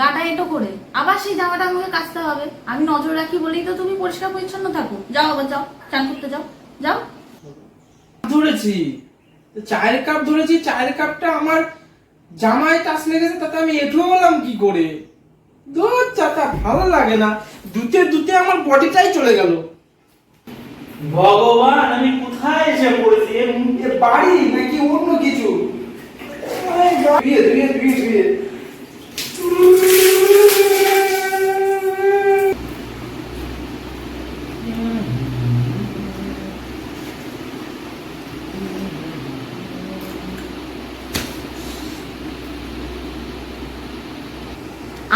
গাটা এটো করে। আবার সেই জামাটা আমাকে কাচতে হবে। আমি নজর রাখি বলেই তো তুমি পরিষ্কার পরিচ্ছন্ন থাকো। যাও আবার যাও চান করতে যাও। যাও। ধরেছি। চায়ের কাপ ধরেছি চায়ের কাপটা আমার জামায় টাচ লেগেছে তাতে আমি এঁঠো হলাম কি করে? দূর চাচা ভালো লাগে না। দুতে দুতে আমার বডিটাই চলে গেল। ভগবান আমি কোথায় এসে পড়েছি? এ বাড়ি নাকি অন্য কিছু? ধুয়ে ধুয়ে ধুয়ে ধুয়ে।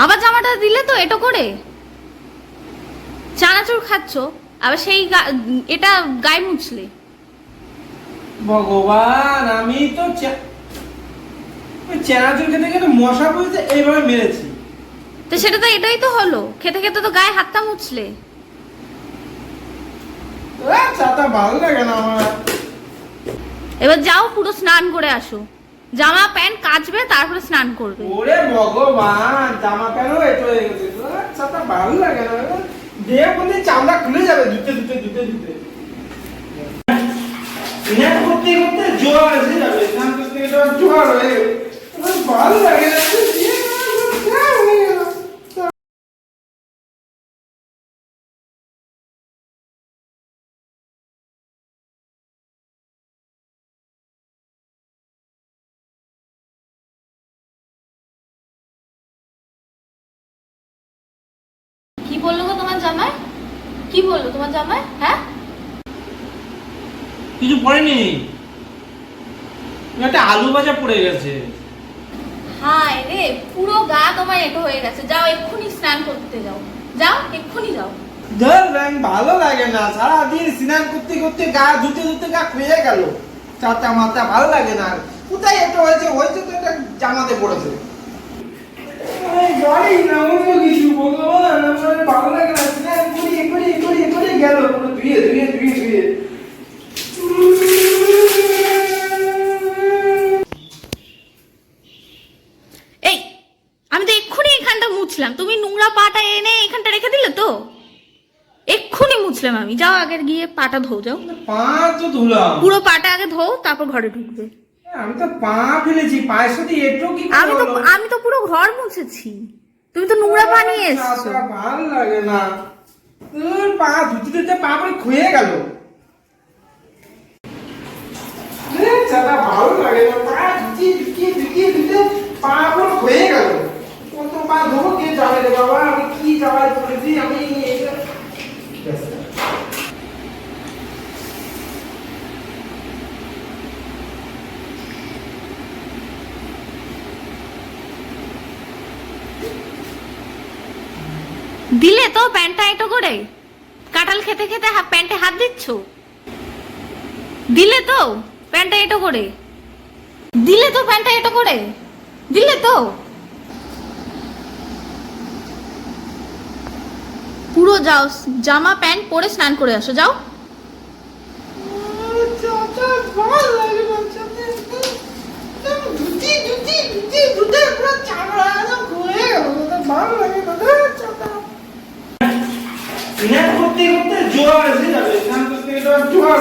আবার জামাটা দিলে তো এটো করে? চানাচুর খাচ্ছ আবার সেই এটা গায়ে মুছলে। ভগবান আমি তো চেনাচুর খেতে খেতে মশা পড়েছে এইভাবে মেরেছি। তো সেটা তো এটাই তো হলো খেতে খেতে তো গায়ে হাতটা মুছলে। চাটা ভালো লাগে না আমার। এবার যাও পুরো স্নান করে আসো। জামা প্যান্ট কাচবে তারপরে স্নান করবে। ওরে ভগবান, জামা প্যান্টও এটো হয়ে গেছে। আচ্ছা তা ভালো লাগে না। দেহ বলতে চামড়া খুলে যাবে ধুতে ধুতে ধুতে ধুতে স্নান করতে করতে জোয়ার এসে যাবে, স্নান করতে করতে জোয়ার হয়ে ভালো লাগে না। জামাই? কি বলল তোমার জামাই? হ্যাঁ? কিছু পড়েনি? একটা আলু ভাজা পড়ে গেছে। হায় রে পুরো গা তোমার এটো হয়ে গেছে। যাও এক্ষুনি স্নান করতে যাও। যাও এক্ষুনি যাও। ধর ব্যাং ভালো লাগে না। সারাদিন স্নান করতে করতে গা ধুতে ধুতে গা খুয়ে গেল। চাটা মাথা ভালো লাগে না কোথায় এটা হয়েছে? হয়েছে তো এটা জামাতে পড়েছে। গাড়ি না অন্য কিছু ভগবান আমার ভালো লাগে না স্নান করি এ করি এ করি এ করি গেল। পুরো ধুয়ে ধুয়ে ধুয়ে ধুয়ে। এই আমি তো এক্ষুনি এখানটা মুছলাম। তুমি নোংরা পাটা এনে এখানটা রেখে দিলে তো? এক্ষুনি মুছলাম আমি। যাও আগে গিয়ে পাটা ধো যাও। পা তো ধুলাম। পুরো পাটা আগে ধো তারপর ঘরে ঢুকবে। আমি তো পা ফেলেছি পায়ের সাথে একটু আমি তো আমি তো পুরো ঘর মুছেছি। তুমি তো নোংরা পানি এসছো ভালো লাগে না। তোর পা ধুতে ধুতে পা পুরো খুয়ে গেল। চাটা ভালো লাগে না। পা ধুতে ধুতে ধুতে ধুতে পা পুরো খুয়ে গেল। কত পা ধোবো কে যাবে রে বাবা আমি কি জামাই করেছি আমি এটা ব্যাস। দিলে তো প্যান্টটা এটো করে। কাঁঠাল খেতে খেতে প্যান্টে হাত দিচ্ছ? দিলে তো প্যান্টটা এটো করে। দিলে তো প্যান্টটা এটো করে। দিলে তো। পুরো যাও, জামা, প্যান্ট পরে স্নান করে আসো, যাও। জোয়ার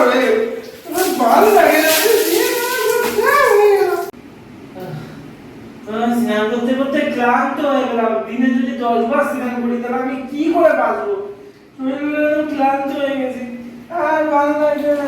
করতে করতে ক্লান্ত হয়ে গেলাম। দিনে যদি দশবার স্নান করি, তাহলে আমি কি করে বাঁচবো? ক্লান্ত হয়ে গেছি। আর ভালো লাগছে না